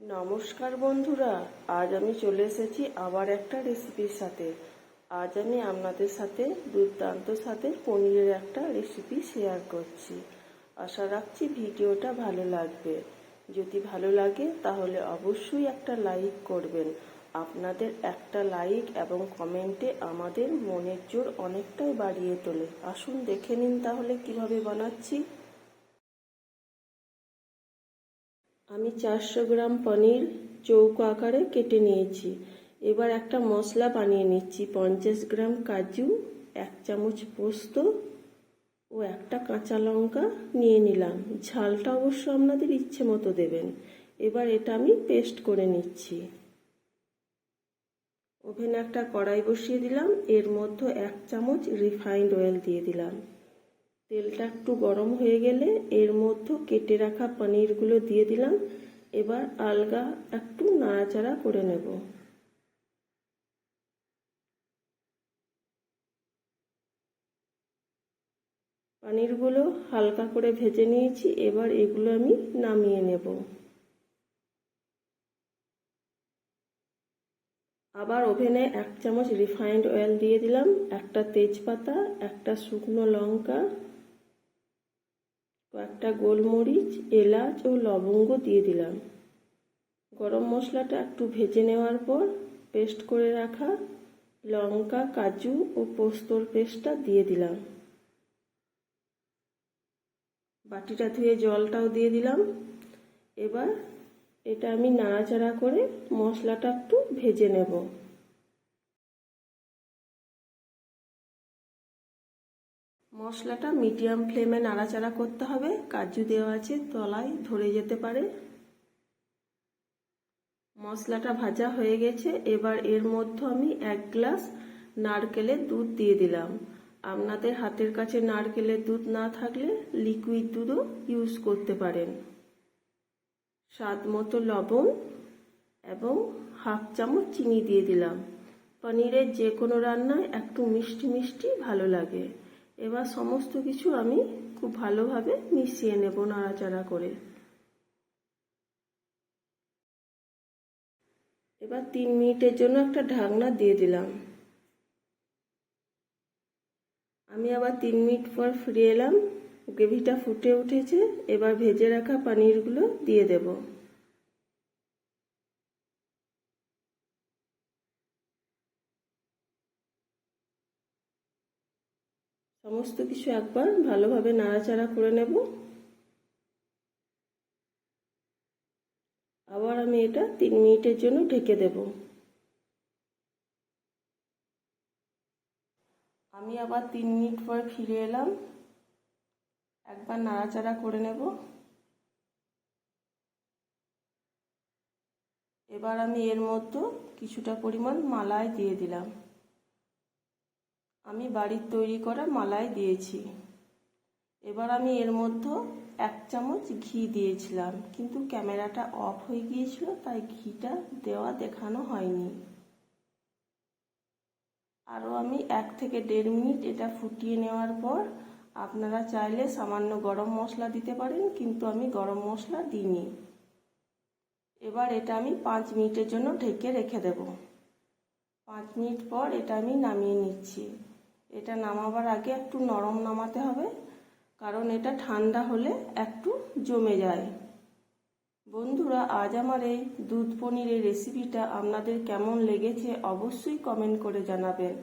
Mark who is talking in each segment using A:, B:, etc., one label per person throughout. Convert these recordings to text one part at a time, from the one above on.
A: নমস্কার বন্ধুরা, আজ আমি চলে এসেছি আবার একটা রেসিপির সাথে। আজ আমি আপনাদের সাথে, দুর্দান্ত সাথে পনিরের একটা রেসিপি শেয়ার করছি। আশা রাখছি ভিডিওটা ভালো লাগবে। যদি ভালো লাগে, তাহলে অবশ্যই একটা লাইক করবেন। আপনাদের একটা লাইক এবং কমেন্টে আমাদের মনের জোর অনেকটাই বাড়িয়ে তোলে। আসুন দেখে নিন তাহলে কীভাবে বানাচ্ছি। আমি চারশো গ্রাম পনির চৌকো আকারে কেটে নিয়েছি। এবার একটা মশলা বানিয়ে নিচ্ছি। পঞ্চাশ গ্রাম কাজু, এক চামচ পোস্ত ও একটা কাঁচা লঙ্কা নিয়ে নিলাম। ঝালটা অবশ্য আপনাদের ইচ্ছে মতো দেবেন। এবার এটা আমি পেস্ট করে নিচ্ছি। ওভেনে একটা কড়াই বসিয়ে দিলাম। এর মধ্যে এক চামচ রিফাইন্ড অয়েল দিয়ে দিলাম। তেলটা একটু গরম হয়ে গেলে এর মধ্যে কেটে রাখা পনিরগুলো দিয়ে দিলাম। এবার আলগা একটু নাড়াচাড়া করে নেব। পনিরগুলো হালকা করে ভেজে নিয়েছি, এবার এগুলো আমি নামিয়ে নেব। আবার ওভেনে এক চামচ রিফাইন্ড অয়েল দিয়ে দিলাম, একটা তেজপাতা, একটা শুকনো লঙ্কা কয়েকটা গোলমরিচ, এলাচ ও লবঙ্গ দিয়ে দিলাম। গরম মশলাটা একটু ভেজে নেওয়ার পর পেস্ট করে রাখা লঙ্কা, কাজু ও পোস্তর পেস্টটা দিয়ে দিলাম। বাটিটা ধুয়ে জলটাও দিয়ে দিলাম। এবার এটা আমি নাড়াচাড়া করে মশলাটা একটু ভেজে নেব। মশলাটা মিডিয়াম ফ্লেমে নাড়াচাড়া করতে হবে। কাজু দেওয়া আছে, তলায় ধরে যেতে পারে। মশলাটা ভাজা হয়ে গেছে। এবার এর মধ্যে আমি এক গ্লাস নারকেলের দুধ দিয়ে দিলাম। আপনাদের হাতের কাছে নারকেলের দুধ না থাকলে লিকুইড দুধও ইউজ করতে পারেন। স্বাদ মতো লবণ এবং হাফ চামচ চিনি দিয়ে দিলাম। পনিরের যে কোনো রান্নায় একটু মিষ্টি মিষ্টি ভালো লাগে। এবার সমস্ত কিছু আমি খুব ভালোভাবে মিশিয়ে নেব নাড়াচাড়া করে। এবার তিন মিনিটের জন্য একটা ঢাকনা দিয়ে দিলাম। আমি আবার তিন মিনিট পর ফিরে এলাম। গ্রেভিটা ফুটে উঠেছে। এবার ভেজে রাখা পনিরগুলো দিয়ে দেব। সমস্ত কিছু একবার ভালোভাবে নাড়াচাড়া করে নেব। আবার আমি এটা তিন মিনিটের জন্য ঢেকে দেব। আমি আবার তিন মিনিট পর ফিরে এলাম। একবার নাড়াচাড়া করে নেব। এবার আমি এর মধ্যে কিছুটা পরিমাণ মালাই দিয়ে দিলাম। আমি বাড়ির তৈরি করা মালাই দিয়েছি। এবার আমি এর মধ্যে এক চামচ ঘি দিয়েছিলাম, কিন্তু ক্যামেরাটা অফ হয়ে গিয়েছিল, তাই ঘিটা দেওয়া দেখানো হয়নি। আরও আমি এক থেকে দেড় মিনিট এটা ফুটিয়ে নেওয়ার পর আপনারা চাইলে সামান্য গরম মশলা দিতে পারেন, কিন্তু আমি গরম মশলা দিইনি। এবার এটা আমি পাঁচ মিনিটের জন্য ঢেকে রেখে দেব। পাঁচ মিনিট পর এটা আমি নামিয়ে নিচ্ছি। এটা নামাবার আগে একটু নরম নামাতে হবে, কারণ এটা ঠান্ডা হলে একটু জমে যায়। বন্ধুরা, আজ আমার এই দুধ পনিরের রেসিপিটা আপনাদের কেমন লেগেছে অবশ্যই কমেন্ট করে জানাবেন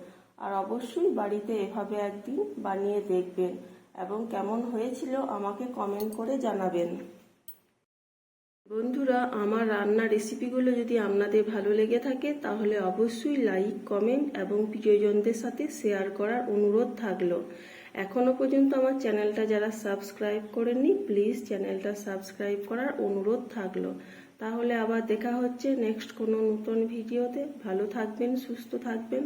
A: আর অবশ্যই বাড়িতে এভাবে একদিন বানিয়ে দেখবেন এবং কেমন হয়েছিল আমাকে কমেন্ট করে জানাবেন। বন্ধুরা, আমার রান্নার রেসিপিগুলো যদি আপনাদের ভালো লেগে থাকে, তাহলে অবশ্যই লাইক কমেন্ট এবং প্রিয়জনদের সাথে শেয়ার করার অনুরোধ থাকল। এখনও পর্যন্ত আমার চ্যানেলটা যারা সাবস্ক্রাইব করেননি প্লিজ চ্যানেলটা সাবস্ক্রাইব করার অনুরোধ থাকল। তাহলে আবার দেখা হচ্ছে নেক্সট কোনো নতুন ভিডিওতে ভালো থাকবেন, সুস্থ থাকবেন।